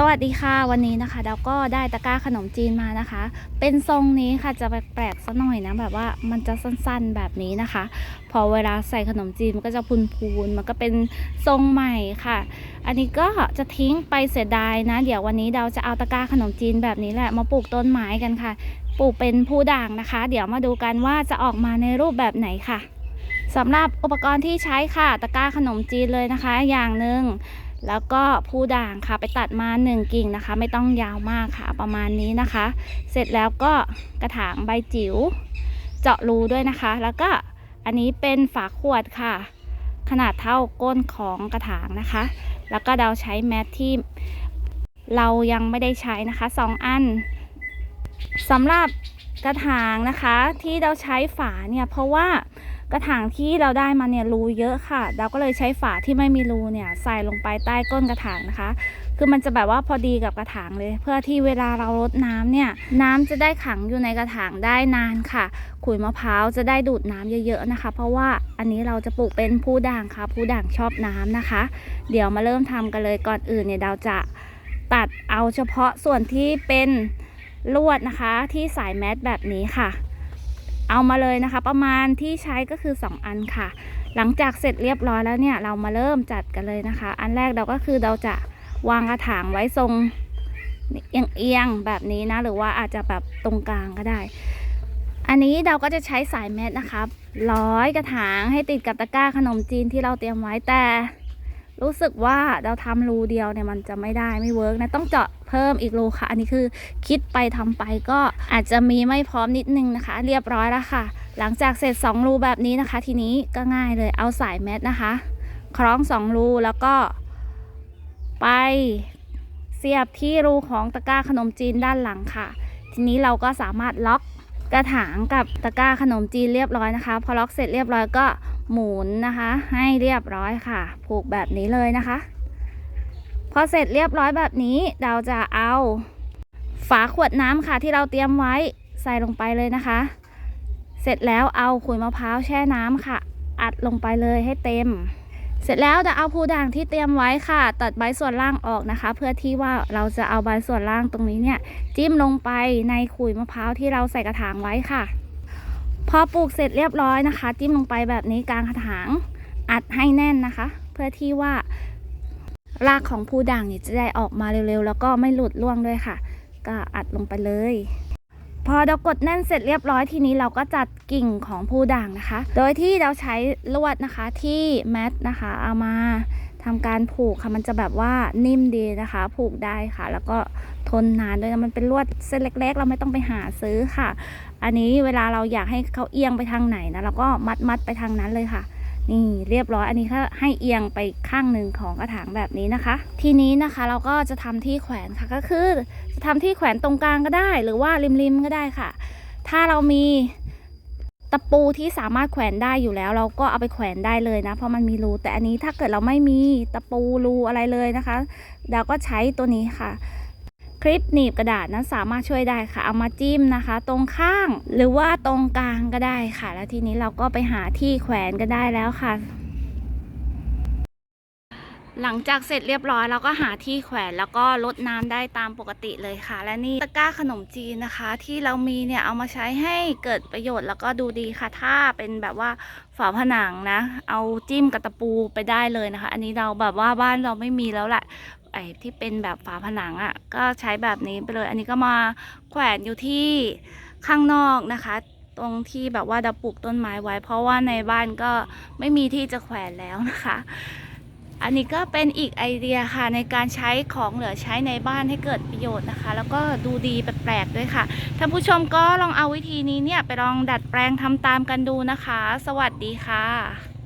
สวัสดีค่ะวันนี้นะคะเราก็ได้ตะกร้าขนมจีนมานะคะ เป็นทรงนี้ค่ะจะแปลกๆสัหน่อยนะแบบว่ามันจะสั้นๆแบบนี้นะคะ พอเวลาใส่ขนมจีนมันก็จะพูนๆมันก็เป็นทรงใหม่ค่ะ อันนี้ก็จะทิ้งไปเสียดายนะ เดี๋ยววันนี้เราจะเอาตะกร้าขนมจีนแบบนี้แหละมาปลูกต้นไม้กันค่ะ ปลูกเป็นผู้ด่างนะคะ เดี๋ยวมาดูกันว่าจะออกมาในรูปแบบไหนค่ะสำหรับอุปกรณ์ที่ใช้ค่ะตะกร้าขนมจีนเลยนะคะ อย่างหนึ่ง แล้วก็ผู้ด่างค่ะไปตัดมา 1 กิ่งนะคะ ไม่ต้องยาวมากค่ะ ประมาณนี้นะคะ เสร็จแล้วก็กระถางใบจิ๋วเจาะรูด้วยนะคะ แล้วก็อันนี้เป็นฝาขวดค่ะ ขนาดเท่าก้นของกระถางนะคะ แล้วก็เราใช้แมทที่เรายังไม่ได้ใช้นะคะสองอันสำหรับกระถางนะคะที่เราใช้ฝาเนี่ยเพราะว่า กระถางที่เราได้มาเนี่ยรูเยอะค่ะ เราก็เลยใช้ฝาที่ไม่มีรูเนี่ยใส่ลงไปใต้ก้นกระถางนะคะ คือมันจะแบบว่าพอดีกับกระถางเลย เพื่อที่เวลาเรารดน้ำเนี่ยน้ำจะได้ขังอยู่ในกระถางได้นานค่ะ ขุยมะพร้าวจะได้ดูดน้ำเยอะๆนะคะ เพราะว่าอันนี้เราจะปลูกเป็นผู้ด่างค่ะ ผู้ด่างชอบน้ำนะคะ เดี๋ยวมาเริ่มทำกันเลยก่อนอื่นเนี่ยเราจะตัดเอาเฉพาะส่วนที่เป็นลวดนะคะที่สายแมสแบบนี้ค่ะ เอามาเลยนะคะ ประมาณที่ใช้ก็คือ 2 อันค่ะ หลังจากเสร็จเรียบร้อยแล้วเนี่ยเรามาเริ่มจัดกันเลยนะคะ อันแรกเราก็คือเราจะวางกระถางไว้ทรงเอียงๆแบบนี้นะ หรือว่าอาจจะแบบตรงกลางก็ได้ อันนี้เราก็จะใช้สายแมสนะคะร้อยกระถางให้ติดกับตะกร้าขนมจีนที่เราเตรียมไว้แต่ รู้สึกว่าเราทำรูเดียวเนี่ยมันจะไม่ได้ไม่เวิร์กนะต้องเจาะเพิ่มอีกรูค่ะ อันนี้คือคิดไปทำไปก็อาจจะมีไม่พร้อมนิดนึงนะคะ เรียบร้อยแล้วค่ะ หลังจากเสร็จ 2 รูแบบนี้นะคะ ทีนี้ก็ง่ายเลยเอาสายแมสนะคะ คล้อง 2 รูแล้วก็ ไปเสียบที่รูของตะกร้าขนมจีนด้านหลังค่ะ ทีนี้เราก็สามารถล็อกกระถางกับตะกร้าขนมจีนเรียบร้อยนะคะ พอล็อกเสร็จเรียบร้อยก็ หมุนนะคะ ให้เรียบร้อยค่ะ ผูกแบบนี้เลยนะคะ พอเสร็จเรียบร้อยแบบนี้เราจะเอาฝาขวดน้ำค่ะที่เราเตรียมไว้ใส่ลงไปเลยนะคะ เสร็จแล้วเอาขุยมะพร้าวแช่น้ำค่ะ อัดลงไปเลยให้เต็ม เสร็จแล้วจะเอาผู้ด่างที่เตรียมไว้ค่ะ ตัดใบส่วนล่างออกนะคะ เพื่อที่ว่าเราจะเอาใบส่วนล่างตรงนี้เนี่ย จิ้มลงไปในขุยมะพร้าวที่เราใส่กระถางไว้ค่ะ พอปลูกเสร็จเรียบร้อยนะคะ จิ้มลงไปแบบนี้กลางกระถางอัดให้แน่นนะคะ เพื่อที่ว่ารากของผู้ด่างเนี่ยจะได้ออกมาเร็วๆ แล้วก็ไม่หลุดร่วงด้วยค่ะ ก็อัดลงไปเลย พอเรากดแน่นเสร็จเรียบร้อยทีนี้เราก็จัดกิ่งของผู้ด่างนะคะ โดยที่เราใช้ลวดนะคะที่แมทนะคะเอามา ทำการผูกค่ะมันจะแบบว่านิ่มดีนะคะ ผูกได้ค่ะ แล้วก็ทนนานด้วยนะมันเป็นลวดเส้นเล็ก ๆ เราไม่ต้องไปหาซื้อค่ะ อันนี้เวลาเราอยากให้เขาเอียงไปทางไหนนะเราก็มัดมัดไปทางนั้นเลยค่ะนี่เรียบร้อยอันนี้ก็ให้เอียงไปข้างหนึ่งของกระถางแบบนี้นะคะ ทีนี้นะคะเราก็จะทำที่แขวนค่ะก็คือจะทำที่แขวนตรงกลางก็ได้ หรือว่าริมๆก็ได้ค่ะ ถ้าเรามี ตะปูที่สามารถแขวนได้อยู่แล้ว เราก็เอาไปแขวนได้เลยนะ เพราะมันมีรูแต่อันนี้ถ้าเกิดเราไม่มีตะปูรูอะไรเลยนะคะ เราก็ใช้ตัวนี้ค่ะ คลิปหนีบกระดาษนั้นสามารถช่วยได้ค่ะ เอามาจิ้มนะคะ ตรงข้างหรือว่าตรงกลางก็ได้ค่ะ แล้วทีนี้เราก็ไปหาที่แขวนก็ได้แล้วค่ะ หลังจากเสร็จเรียบร้อยเราก็หาที่แขวนแล้วก็ลดน้ำได้ตามปกติเลยค่ะ และนี่ตะกร้าขนมจีนนะคะ ที่เรามีเนี่ยเอามาใช้ให้เกิดประโยชน์แล้วก็ดูดีค่ะ ถ้าเป็นแบบว่าฝาผนังนะ เอาจิ้มกับตะปูไปได้เลยนะคะ อันนี้เราแบบว่าบ้านเราไม่มีแล้วแหละไอ้ที่เป็นแบบฝาผนังอะ่ะก็ใช้แบบนี้ไปเลย อันนี้ก็มาแขวนอยู่ที่ข้างนอกนะคะตรงที่แบบว่าเราปลูกต้นไม้ไว้ เพราะว่าในบ้านก็ไม่มีที่จะแขวนแล้วนะคะ อันนี้ก็เป็นอีกไอเดียค่ะในการใช้ของเหลือใช้ในบ้านให้เกิดประโยชน์นะคะ แล้วก็ดูดีแปลกๆด้วยค่ะท่านผู้ชมก็ลองเอาวิธีนี้เนี่ยไปลองดัดแปลงทำตามกันดูนะคะ สวัสดีค่ะ